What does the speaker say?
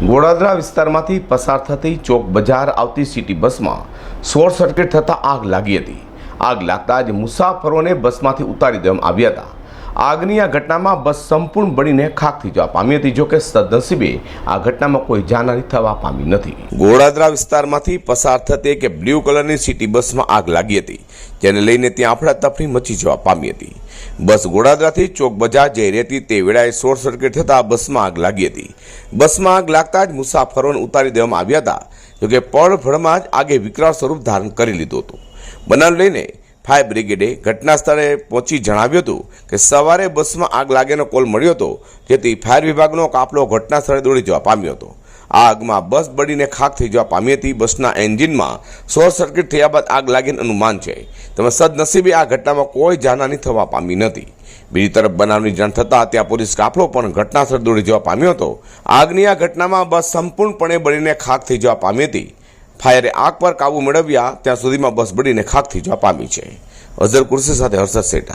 ગોળાદરા વિસ્તારમાંથી પસાર થતી ચોક બજાર આવતી સિટી બસમાં શોર્ટ સર્કિટ થતાં આગ લાગી હતી. આગ લાગતા જ મુસાફરોને બસમાંથી ઉતારી દેવામાં આવ્યા હતા. આગની આ ઘટનામાં બસ સંપૂર્ણ બળીને ખાક થઈ જવા પામી હતી, જોકે સદનસીબે આ ઘટનામાં કોઈ જાનહાની થવા પામી નથી. ગોળાદરા વિસ્તારમાંથી પસાર થતી કે બ્લુ કલરની સિટી બસમાં આગ લાગી હતી, જેને લઈને ત્યાં અફડાતફડી મચી જવા પામી હતી. બસ ગોળાદરાથી ચોક બજાર જઈ રહી હતી તે વેળાએ શોર્ટ સર્કિટ થતાં બસમાં આગ લાગી હતી. બસમાં આગ લાગતા જ મુસાફરોને ઉતારી દેવામાં આવ્યા હતા, જોકે પળભળમાં જ આગે વિકરાળ સ્વરૂપ ધારણ કરી લીધું હતું. બનાવ લઈને ફાયર બ્રિગેડે ઘટના સ્થળે પહોંચી જણાવ્યું હતું કે સવારે બસમાં આગ લાગેનો કોલ મળ્યો હતો, જેથી ફાયર વિભાગનો કાફલો ઘટના સ્થળે દોડી જવા પામ્યો હતો. આ આગમાં બસ બળીને ખાક થઈ જવા પામી હતી. બસના એન્જિનમાં શોર્ટ સર્કિટ થયા બાદ આગ લાગીને અનુમાન છે. તેમજ સદનસીબે આ ઘટનામાં કોઈ જાનહાની થવા પામી નથી. બીજી તરફ બનાવની જાણ થતાં ત્યાં પોલીસ કાફલો પણ ઘટના સ્થળે દોડી જવા પામ્યો હતો. આગની આ ઘટનામાં બસ સંપૂર્ણપણે બળીને ખાક થઈ જવા પામી હતી. ફાયરે આગ પર કાબુ મેળવ્યા, ત્યાં સુધીમાં બસ બળીને ખાક થઈ જવા પામી છે. અઝર કુર્સી સાથે હર્ષદ સેઠા